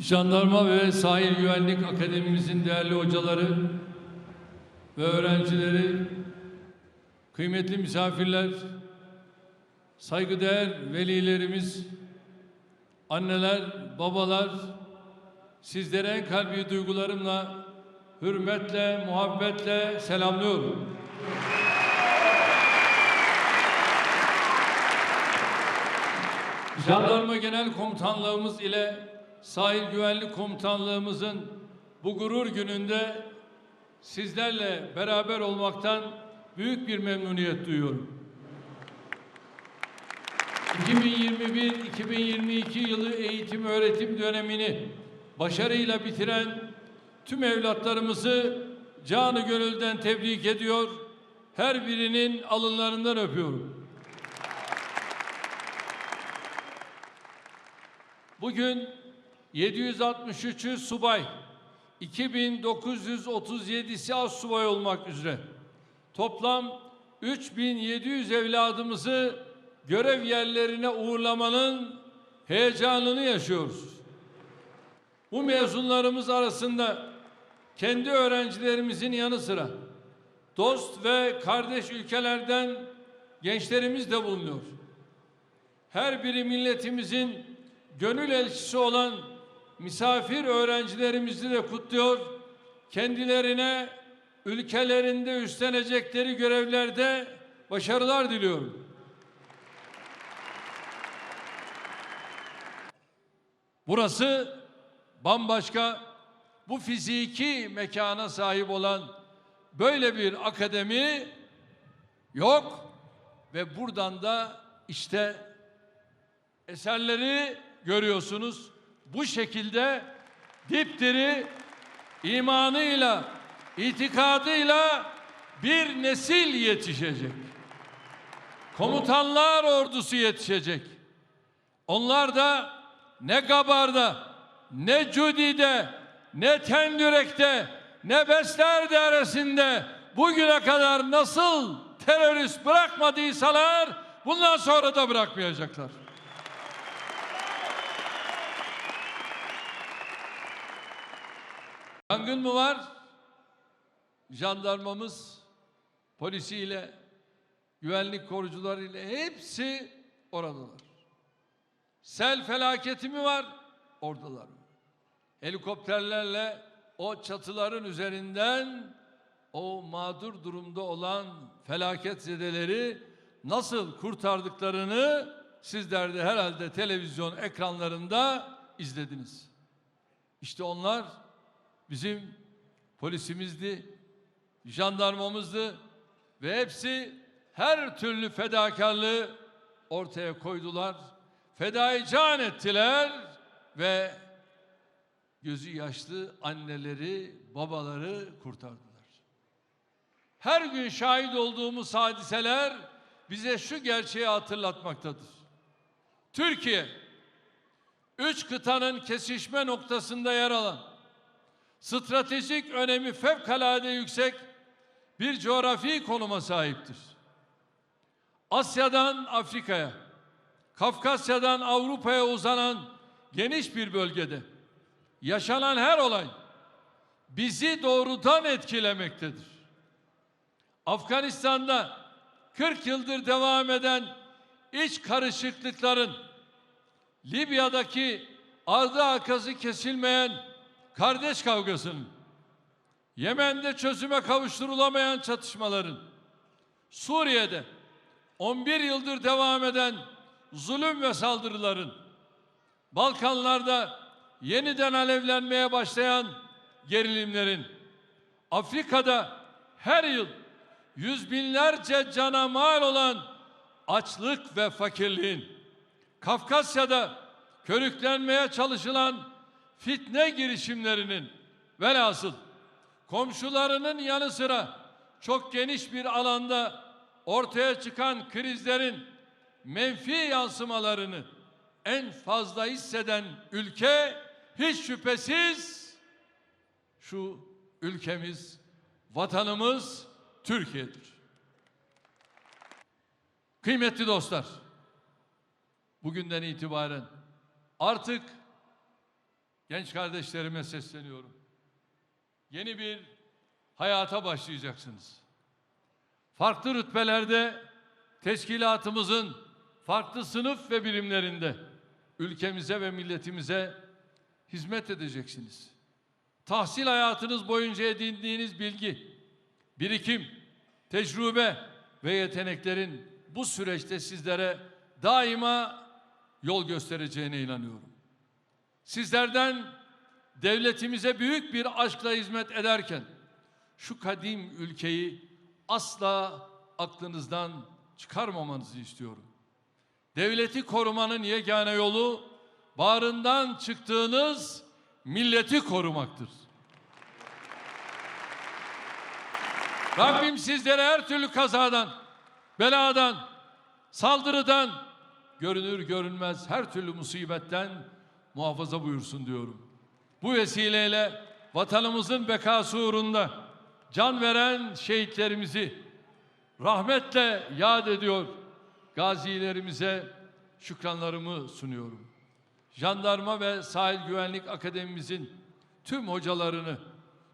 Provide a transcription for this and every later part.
Jandarma ve Sahil Güvenlik Akademimizin değerli hocaları ve öğrencileri, kıymetli misafirler, saygıdeğer velilerimiz, anneler, babalar, sizlere en kalbi duygularımla, hürmetle, muhabbetle selamlıyorum. Jandarma Genel Komutanlığımız ile Sahil Güvenlik Komutanlığımızın bu gurur gününde sizlerle beraber olmaktan büyük bir memnuniyet duyuyorum. 2021-2022 yılı eğitim öğretim dönemini başarıyla bitiren tüm evlatlarımızı canı gönülden tebrik ediyor. Her birinin alınlarından öpüyorum. Bugün 763'ü subay, 2937'si az subay olmak üzere toplam 3700 evladımızı görev yerlerine uğurlamanın heyecanını yaşıyoruz. Bu mezunlarımız arasında kendi öğrencilerimizin yanı sıra dost ve kardeş ülkelerden gençlerimiz de bulunuyor. Her biri milletimizin gönül elçisi olan misafir öğrencilerimizi de kutluyor. Kendilerine ülkelerinde üstlenecekleri görevlerde başarılar diliyorum. Burası bambaşka bu fiziki mekana sahip olan böyle bir akademi yok ve buradan da işte eserleri görüyorsunuz. Bu şekilde dipdiri imanıyla, itikadıyla bir nesil yetişecek. Komutanlar ordusu yetişecek. Onlar da ne Gabar'da, ne Cudi'de, ne Tendürek'te, ne Besler Deresi'nde bugüne kadar nasıl terörist bırakmadıysalar bundan sonra da bırakmayacaklar. Yangın mı var? Jandarmamız, polisiyle, güvenlik korucularıyla hepsi oradalar. Sel felaketi mi var? Oradalar. Helikopterlerle o çatıların üzerinden o mağdur durumda olan felaket zedeleri nasıl kurtardıklarını sizler de herhalde televizyon ekranlarında izlediniz. İşte onlar bizim polisimizdi, jandarmamızdı ve hepsi her türlü fedakarlığı ortaya koydular. Fedai can ettiler ve gözü yaşlı anneleri, babaları kurtardılar. Her gün şahit olduğumuz hadiseler bize şu gerçeği hatırlatmaktadır. Türkiye, üç kıtanın kesişme noktasında yer alan, stratejik önemi fevkalade yüksek bir coğrafi konuma sahiptir. Asya'dan Afrika'ya, Kafkasya'dan Avrupa'ya uzanan geniş bir bölgede yaşanan her olay bizi doğrudan etkilemektedir. Afganistan'da 40 yıldır devam eden iç karışıklıkların Libya'daki ardı arkası kesilmeyen kardeş kavgasının Yemen'de çözüme kavuşturulamayan çatışmaların Suriye'de 11 yıldır devam eden zulüm ve saldırıların Balkanlarda yeniden alevlenmeye başlayan gerilimlerin Afrika'da her yıl yüz binlerce cana mal olan açlık ve fakirliğin Kafkasya'da körüklenmeye çalışılan fitne girişimlerinin velhasıl komşularının yanı sıra çok geniş bir alanda ortaya çıkan krizlerin menfi yansımalarını en fazla hisseden ülke hiç şüphesiz şu ülkemiz, vatanımız Türkiye'dir. Kıymetli dostlar, bugünden itibaren artık genç kardeşlerime sesleniyorum. Yeni bir hayata başlayacaksınız. Farklı rütbelerde teşkilatımızın farklı sınıf ve birimlerinde ülkemize ve milletimize hizmet edeceksiniz. Tahsil hayatınız boyunca edindiğiniz bilgi, birikim, tecrübe ve yeteneklerin bu süreçte sizlere daima yol göstereceğine inanıyorum. Sizlerden devletimize büyük bir aşkla hizmet ederken şu kadim ülkeyi asla aklınızdan çıkarmamanızı istiyorum. Devleti korumanın yegane yolu bağrından çıktığınız milleti korumaktır. Rabbim sizlere her türlü kazadan, beladan, saldırıdan, görünür görünmez her türlü musibetten muhafaza buyursun diyorum. Bu vesileyle vatanımızın bekası uğrunda can veren şehitlerimizi rahmetle yad ediyor. Gazilerimize şükranlarımı sunuyorum. Jandarma ve Sahil Güvenlik Akademimizin tüm hocalarını,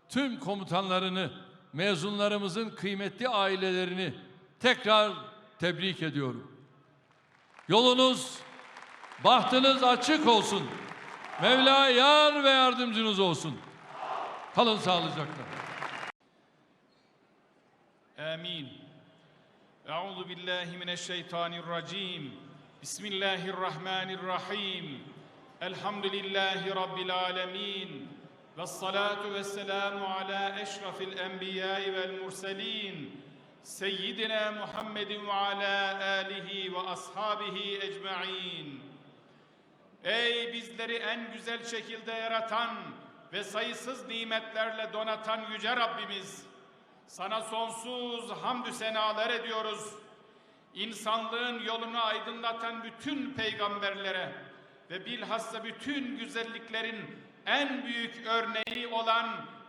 tüm komutanlarını, mezunlarımızın kıymetli ailelerini tekrar tebrik ediyorum. Yolunuz, bahtınız açık olsun. Mevla yar ve yardımcınız olsun. Kalın sağlıcakla. Amin. Euzu billahi mineşşeytanirracim. Bismillahirrahmanirrahim. Elhamdülillahi rabbil alamin. Ves salatu vesselamu ala eşrafil enbiya'i vel murselin. Seyyidina Muhammedin ve ala alihi ve ashabihi ecmaîn. Ey bizleri en güzel şekilde yaratan ve sayısız nimetlerle donatan yüce Rabbimiz! Sana sonsuz hamdü senalar ediyoruz. İnsanlığın yolunu aydınlatan bütün peygamberlere ve bilhassa bütün güzelliklerin en büyük örneği olan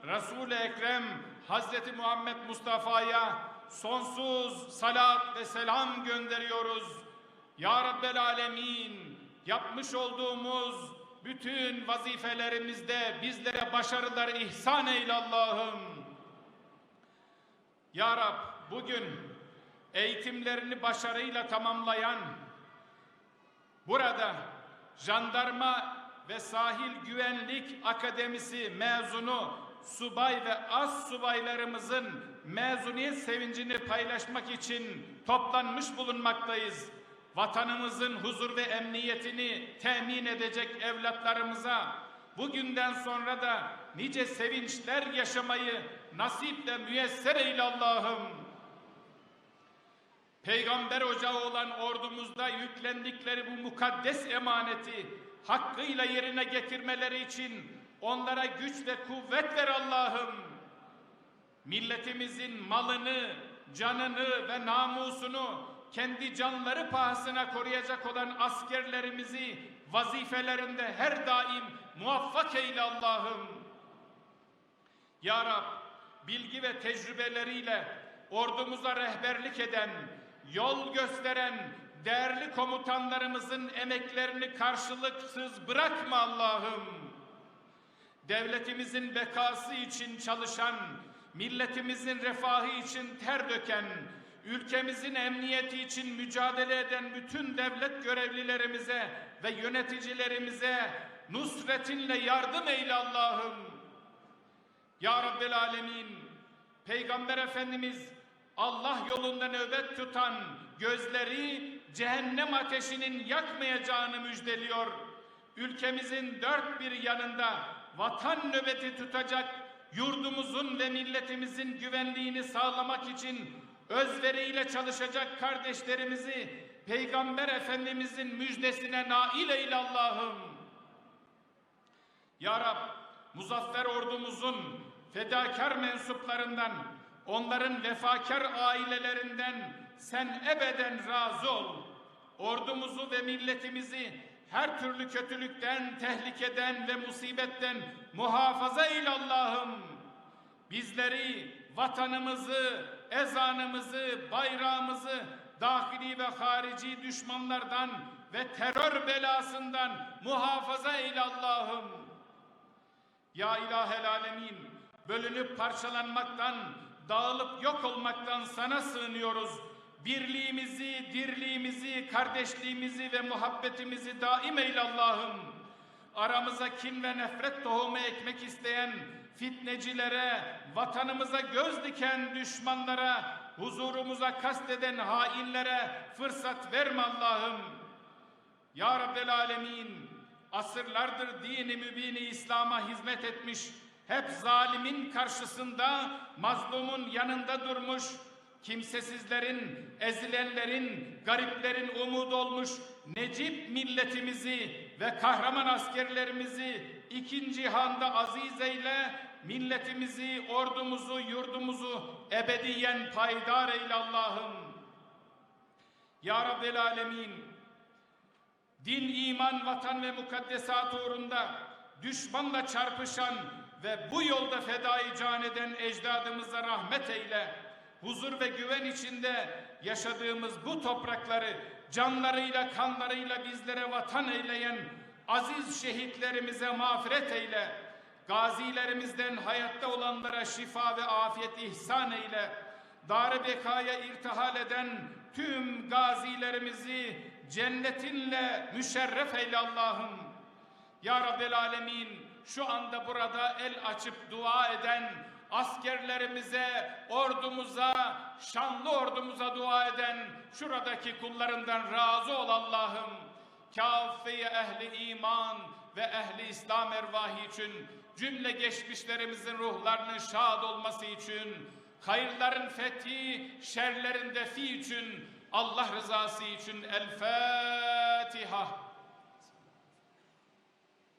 Resul-i Ekrem Hazreti Muhammed Mustafa'ya sonsuz salat ve selam gönderiyoruz. Ya Rabbel Alemin yapmış olduğumuz bütün vazifelerimizde bizlere başarılar ihsan eyle Allah'ım. Ya Rab bugün eğitimlerini başarıyla tamamlayan burada jandarma ve sahil güvenlik akademisi mezunu subay ve az subaylarımızın mezuniyet sevincini paylaşmak için toplanmış bulunmaktayız. Vatanımızın huzur ve emniyetini temin edecek evlatlarımıza bugünden sonra da nice sevinçler yaşamayı nasiple müyesser eyle Allah'ım. Peygamber ocağı olan ordumuzda yüklendikleri bu mukaddes emaneti hakkıyla yerine getirmeleri için onlara güç ve kuvvet ver Allah'ım. Milletimizin malını, canını ve namusunu kendi canları pahasına koruyacak olan askerlerimizi vazifelerinde her daim muvaffak eyle Allah'ım. Ya Rab, bilgi ve tecrübeleriyle ordumuza rehberlik eden, yol gösteren değerli komutanlarımızın emeklerini karşılıksız bırakma Allah'ım. Devletimizin bekası için çalışan, milletimizin refahı için ter döken, ülkemizin emniyeti için mücadele eden bütün devlet görevlilerimize ve yöneticilerimize nusretinle yardım eyle Allah'ım. Ya Rabbel Alemin, Peygamber Efendimiz Allah yolunda nöbet tutan gözleri cehennem ateşinin yakmayacağını müjdeliyor. Ülkemizin dört bir yanında vatan nöbeti tutacak yurdumuzun ve milletimizin güvenliğini sağlamak için özveriyle çalışacak kardeşlerimizi Peygamber Efendimizin müjdesine nail eyle Allah'ım. Ya Rab, muzaffer ordumuzun fedakar mensuplarından, onların vefakar ailelerinden sen ebeden razı ol. Ordumuzu ve milletimizi her türlü kötülükten, tehlikeden ve musibetten muhafaza eyle Allah'ım. Bizleri, vatanımızı, ezanımızı, bayrağımızı dahili ve harici düşmanlardan ve terör belasından muhafaza eyle Allah'ım. Ya ilahel alemin, bölünüp parçalanmaktan, dağılıp yok olmaktan sana sığınıyoruz. Birliğimizi, dirliğimizi, kardeşliğimizi ve muhabbetimizi daim eyle Allah'ım. Aramıza kin ve nefret tohumu ekmek isteyen fitnecilere, vatanımıza göz diken düşmanlara, huzurumuza kasteden hainlere fırsat verme Allah'ım. Ya Rabbel Alemin, asırlardır dini mübini İslam'a hizmet etmiş, hep zalimin karşısında, mazlumun yanında durmuş, kimsesizlerin, ezilenlerin, gariplerin umudu olmuş Necip milletimizi ve kahraman askerlerimizi iki cihanda aziz eyle, milletimizi, ordumuzu, yurdumuzu ebediyen payidar eyle Allah'ım. Ya Rabbel Alemin, din, iman, vatan ve mukaddesat uğrunda düşmanla çarpışan ve bu yolda fedai can eden ecdadımıza rahmet eyle. Huzur ve güven içinde yaşadığımız bu toprakları canlarıyla, kanlarıyla bizlere vatan eyleyen aziz şehitlerimize mağfiret eyle. Gazilerimizden hayatta olanlara şifa ve afiyet ihsan eyle. Dar-ı bekaya irtihal eden tüm gazilerimizi cennetinle müşerref eyle Allah'ım. Ya Rabbel Alemin şu anda burada el açıp dua eden askerlerimize, ordumuza, şanlı ordumuza dua eden şuradaki kullarından razı ol Allah'ım. Kâfiye ehli iman ve ehli İslam ervahı için cümle geçmişlerimizin ruhlarının şad olması için hayırların fethi, şerlerin defi için Allah rızası için El Fatiha.